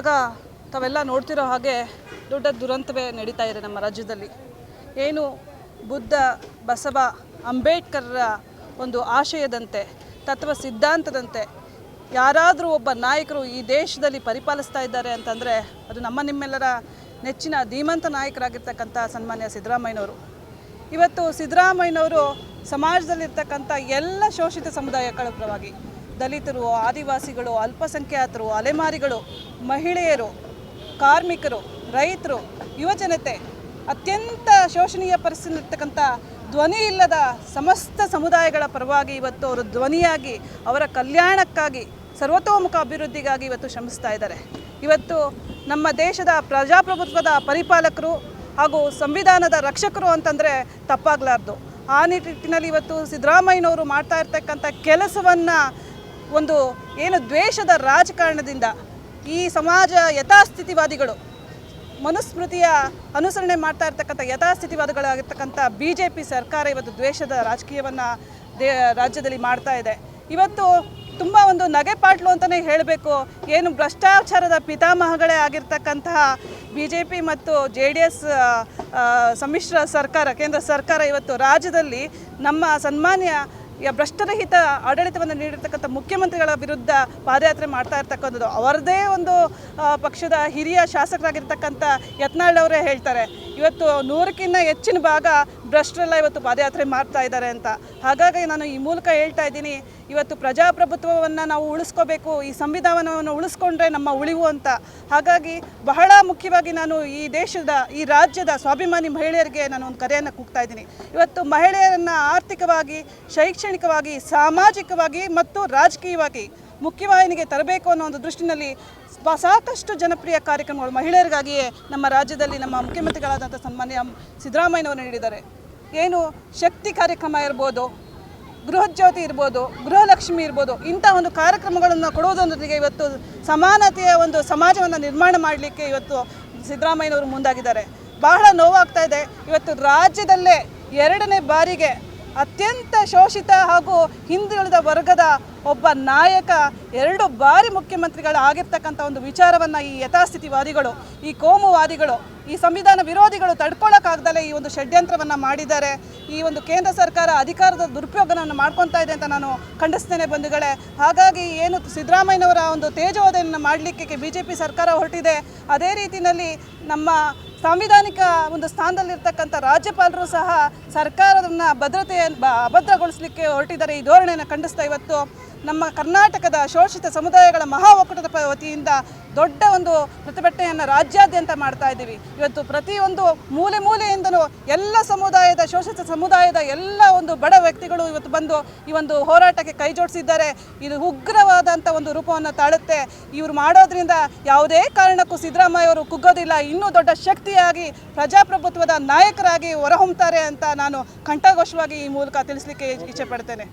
ಇವಾಗ ತಾವೆಲ್ಲ ನೋಡ್ತಿರೋ ಹಾಗೆ ದೊಡ್ಡ ದುರಂತವೇ ನಡೀತಾ ಇದೆ ನಮ್ಮ ರಾಜ್ಯದಲ್ಲಿ. ಏನು ಬುದ್ಧ ಬಸವ ಅಂಬೇಡ್ಕರ್ರ ಒಂದು ಆಶಯದಂತೆ, ತತ್ವ ಸಿದ್ಧಾಂತದಂತೆ ಯಾರಾದರೂ ಒಬ್ಬ ನಾಯಕರು ಈ ದೇಶದಲ್ಲಿ ಪರಿಪಾಲಿಸ್ತಾ ಇದ್ದಾರೆ ಅಂತಂದರೆ ಅದು ನಮ್ಮ ನಿಮ್ಮೆಲ್ಲರ ನೆಚ್ಚಿನ ಧೀಮಂತ ನಾಯಕರಾಗಿರ್ತಕ್ಕಂಥ ಸನ್ಮಾನ್ಯ ಸಿದ್ದರಾಮಯ್ಯನವರು. ಇವತ್ತು ಸಿದ್ದರಾಮಯ್ಯನವರು ಸಮಾಜದಲ್ಲಿರ್ತಕ್ಕಂಥ ಎಲ್ಲ ಶೋಷಿತ ಸಮುದಾಯಗಳ ಪರವಾಗಿ ದಲಿತರು, ಆದಿವಾಸಿಗಳು, ಅಲ್ಪಸಂಖ್ಯಾತರು, ಅಲೆಮಾರಿಗಳು, ಮಹಿಳೆಯರು, ಕಾರ್ಮಿಕರು, ರೈತರು, ಯುವಜನತೆ, ಅತ್ಯಂತ ಶೋಷಣೀಯ ಪರಿಸ್ಥಿತಿರ್ತಕ್ಕಂಥ ಧ್ವನಿ ಇಲ್ಲದ ಸಮಸ್ತ ಸಮುದಾಯಗಳ ಪರವಾಗಿ ಇವತ್ತು ಅವರು ಧ್ವನಿಯಾಗಿ, ಅವರ ಕಲ್ಯಾಣಕ್ಕಾಗಿ, ಸರ್ವತೋಮುಖ ಅಭಿವೃದ್ಧಿಗಾಗಿ ಇವತ್ತು ಶ್ರಮಿಸ್ತಾ ಇದ್ದಾರೆ. ಇವತ್ತು ನಮ್ಮ ದೇಶದ ಪ್ರಜಾಪ್ರಭುತ್ವದ ಪರಿಪಾಲಕರು ಹಾಗೂ ಸಂವಿಧಾನದ ರಕ್ಷಕರು ಅಂತಂದರೆ ತಪ್ಪಾಗಲಾರ್ದು. ಆ ನಿಟ್ಟಿನಲ್ಲಿ ಇವತ್ತು ಸಿದ್ದರಾಮಯ್ಯನವರು ಮಾಡ್ತಾ ಇರ್ತಕ್ಕಂಥ ಕೆಲಸವನ್ನು ಒಂದು ಏನು ದ್ವೇಷದ ರಾಜಕಾರಣದಿಂದ ಈ ಸಮಾಜ ಯಥಾಸ್ಥಿತಿವಾದಿಗಳು ಮನುಸ್ಮೃತಿಯ ಅನುಸರಣೆ ಮಾಡ್ತಾ ಇರ್ತಕ್ಕಂಥ ಯಥಾಸ್ಥಿತಿವಾದಿಗಳಾಗಿರ್ತಕ್ಕಂಥ ಬಿ ಜೆ ಪಿ ಸರ್ಕಾರ ಇವತ್ತು ದ್ವೇಷದ ರಾಜಕೀಯವನ್ನು ದೇ ರಾಜ್ಯದಲ್ಲಿ ಮಾಡ್ತಾ ಇದೆ. ಇವತ್ತು ತುಂಬ ಒಂದು ನಗೆಪಾಟ್ಲು ಅಂತಲೇ ಹೇಳಬೇಕು. ಏನು ಭ್ರಷ್ಟಾಚಾರದ ಪಿತಾಮಹಗಳೇ ಆಗಿರ್ತಕ್ಕಂತಹ ಬಿ ಜೆ ಪಿ ಮತ್ತು ಜೆ ಡಿ ಎಸ್ ಸಮ್ಮಿಶ್ರ ಸರ್ಕಾರ, ಕೇಂದ್ರ ಸರ್ಕಾರ ಇವತ್ತು ರಾಜ್ಯದಲ್ಲಿ ನಮ್ಮ ಸನ್ಮಾನ್ಯ ಭ್ರಷ್ಟರಹಿತ ಆಡಳಿತವನ್ನು ನೀಡಿರ್ತಕ್ಕಂಥ ಮುಖ್ಯಮಂತ್ರಿಗಳ ವಿರುದ್ಧ ಪಾದಯಾತ್ರೆ ಮಾಡ್ತಾ ಇರ್ತಕ್ಕಂಥದ್ದು, ಅವರದೇ ಒಂದು ಪಕ್ಷದ ಹಿರಿಯ ಶಾಸಕರಾಗಿರ್ತಕ್ಕಂಥ ಯತ್ನಾಳ್ ಅವರೇ ಹೇಳ್ತಾರೆ. ಇವತ್ತು ನೂರಕ್ಕಿಂತ ಹೆಚ್ಚಿನ ಭಾಗ ಭ್ರಷ್ಟರೆಲ್ಲ ಇವತ್ತು ಪಾದಯಾತ್ರೆ ಮಾಡ್ತಾ ಇದ್ದಾರೆ ಅಂತ. ಹಾಗಾಗಿ ನಾನು ಈ ಮೂಲಕ ಹೇಳ್ತಾ ಇದ್ದೀನಿ, ಇವತ್ತು ಪ್ರಜಾಪ್ರಭುತ್ವವನ್ನು ನಾವು ಉಳಿಸ್ಕೋಬೇಕು, ಈ ಸಂವಿಧಾನವನ್ನು ಉಳಿಸ್ಕೊಂಡ್ರೆ ನಮ್ಮ ಉಳಿವು ಅಂತ. ಹಾಗಾಗಿ ಬಹಳ ಮುಖ್ಯವಾಗಿ ನಾನು ಈ ದೇಶದ, ಈ ರಾಜ್ಯದ ಸ್ವಾಭಿಮಾನಿ ಮಹಿಳೆಯರಿಗೆ ನಾನು ಒಂದು ಕರೆಯನ್ನು ಕೂಗ್ತಾ ಇದ್ದೀನಿ. ಇವತ್ತು ಮಹಿಳೆಯರನ್ನು ಆರ್ಥಿಕವಾಗಿ, ಶೈಕ್ಷಣಿಕವಾಗಿ, ಸಾಮಾಜಿಕವಾಗಿ ಮತ್ತು ರಾಜಕೀಯವಾಗಿ ಮುಖ್ಯವಾಹಿನಿಗೆ ತರಬೇಕು ಅನ್ನೋ ಒಂದು ದೃಷ್ಟಿನಲ್ಲಿ ಸಾಕಷ್ಟು ಜನಪ್ರಿಯ ಕಾರ್ಯಕ್ರಮಗಳು ಮಹಿಳೆಯರಿಗಾಗಿಯೇ ನಮ್ಮ ರಾಜ್ಯದಲ್ಲಿ ನಮ್ಮ ಮುಖ್ಯಮಂತ್ರಿಗಳಾದಂಥ ಸನ್ಮಾನ್ಯ ಸಿದ್ದರಾಮಯ್ಯನವರು ನೀಡಿದ್ದಾರೆ. ಏನು ಶಕ್ತಿ ಕಾರ್ಯಕ್ರಮ ಇರ್ಬೋದು ಗೃಹಜ್ಯೋತಿ ಇರ್ಬೋದು, ಗೃಹಲಕ್ಷ್ಮಿ ಇರ್ಬೋದು, ಇಂಥ ಒಂದು ಕಾರ್ಯಕ್ರಮಗಳನ್ನು ಕೊಡುವುದರೊಂದಿಗೆ ಇವತ್ತು ಸಮಾನತೆಯ ಒಂದು ಸಮಾಜವನ್ನು ನಿರ್ಮಾಣ ಮಾಡಲಿಕ್ಕೆ ಇವತ್ತು ಸಿದ್ದರಾಮಯ್ಯನವರು ಮುಂದಾಗಿದ್ದಾರೆ. ಬಹಳ ನೋವಾಗ್ತಾ ಇದೆ. ಇವತ್ತು ರಾಜ್ಯದಲ್ಲೇ ಎರಡನೇ ಬಾರಿಗೆ ಅತ್ಯಂತ ಶೋಷಿತ ಹಾಗೂ ಹಿಂದುಳಿದ ವರ್ಗದ ಒಬ್ಬ ನಾಯಕ, ಎರಡು ಬಾರಿ ಮುಖ್ಯಮಂತ್ರಿಗಳು ಆಗಿರ್ತಕ್ಕಂಥ ಒಂದು ವಿಚಾರವನ್ನು ಈ ಯಥಾಸ್ಥಿತಿವಾದಿಗಳು, ಈ ಕೋಮುವಾದಿಗಳು, ಈ ಸಂವಿಧಾನ ವಿರೋಧಿಗಳು ತಡ್ಕೊಳ್ಳೋಕ್ಕಾಗ್ದಲೇ ಈ ಒಂದು ಷಡ್ಯಂತ್ರವನ್ನು ಮಾಡಿದ್ದಾರೆ. ಈ ಒಂದು ಕೇಂದ್ರ ಸರ್ಕಾರ ಅಧಿಕಾರದ ದುರುಪಯೋಗವನ್ನು ಮಾಡ್ಕೊತಾ ಇದೆ ಅಂತ ನಾನು ಖಂಡಿಸ್ತೇನೆ ಬಂಧುಗಳೇ. ಹಾಗಾಗಿ ಏನು ಸಿದ್ದರಾಮಯ್ಯನವರ ಒಂದು ತೇಜೋವಧೆಯನ್ನು ಮಾಡಲಿಕ್ಕೆ ಬಿ ಜೆ ಪಿ ಸರ್ಕಾರ ಹೊರಟಿದೆ, ಅದೇ ರೀತಿಯಲ್ಲಿ ನಮ್ಮ ಸಾಂವಿಧಾನಿಕ ಒಂದು ಸ್ಥಾನದಲ್ಲಿರ್ತಕ್ಕಂಥ ರಾಜ್ಯಪಾಲರು ಸಹ ಸರ್ಕಾರವನ್ನು ಭದ್ರತೆಯನ್ನು ಅಭದ್ರಗೊಳಿಸಲಿಕ್ಕೆ ಹೊರಟಿದ್ದಾರೆ. ಈ ಧೋರಣೆಯನ್ನು ಖಂಡಿಸ್ತಾ ಇವತ್ತು. ನಮ್ಮ ಕರ್ನಾಟಕದ ಶೋಷಿತ ಸಮುದಾಯಗಳ ಮಹಾ ಒಕ್ಕೂಟದ ವತಿಯಿಂದ ದೊಡ್ಡ ಒಂದು ಪ್ರತಿಭಟನೆಯನ್ನು ರಾಜ್ಯಾದ್ಯಂತ ಮಾಡ್ತಾ ಇದ್ದೀವಿ. ಇವತ್ತು ಪ್ರತಿಯೊಂದು ಮೂಲೆ ಮೂಲೆಯಿಂದನೂ ಎಲ್ಲ ಸಮುದಾಯದ ಶೋಷಿತ ಸಮುದಾಯದ ಎಲ್ಲ ಒಂದು ಬಡ ವ್ಯಕ್ತಿಗಳು ಇವತ್ತು ಬಂದು ಈ ಒಂದು ಹೋರಾಟಕ್ಕೆ ಕೈ ಜೋಡಿಸಿದ್ದಾರೆ. ಇದು ಉಗ್ರವಾದಂಥ ಒಂದು ರೂಪವನ್ನು ತಾಳುತ್ತೆ. ಇವರು ಮಾಡೋದ್ರಿಂದ ಯಾವುದೇ ಕಾರಣಕ್ಕೂ ಸಿದ್ದರಾಮಯ್ಯ ಅವರು ಕುಗ್ಗೋದಿಲ್ಲ. ಇನ್ನೂ ದೊಡ್ಡ ಶಕ್ತಿಯಾಗಿ, ಪ್ರಜಾಪ್ರಭುತ್ವದ ನಾಯಕರಾಗಿ ಹೊರಹೊಮ್ಮುತ್ತಾರೆ ಅಂತ ನಾನು ಕಂಠಘೋಷವಾಗಿ ಈ ಮೂಲಕ ತಿಳಿಸ್ಲಿಕ್ಕೆ ಇಚ್ಛೆ ಪಡ್ತೇನೆ.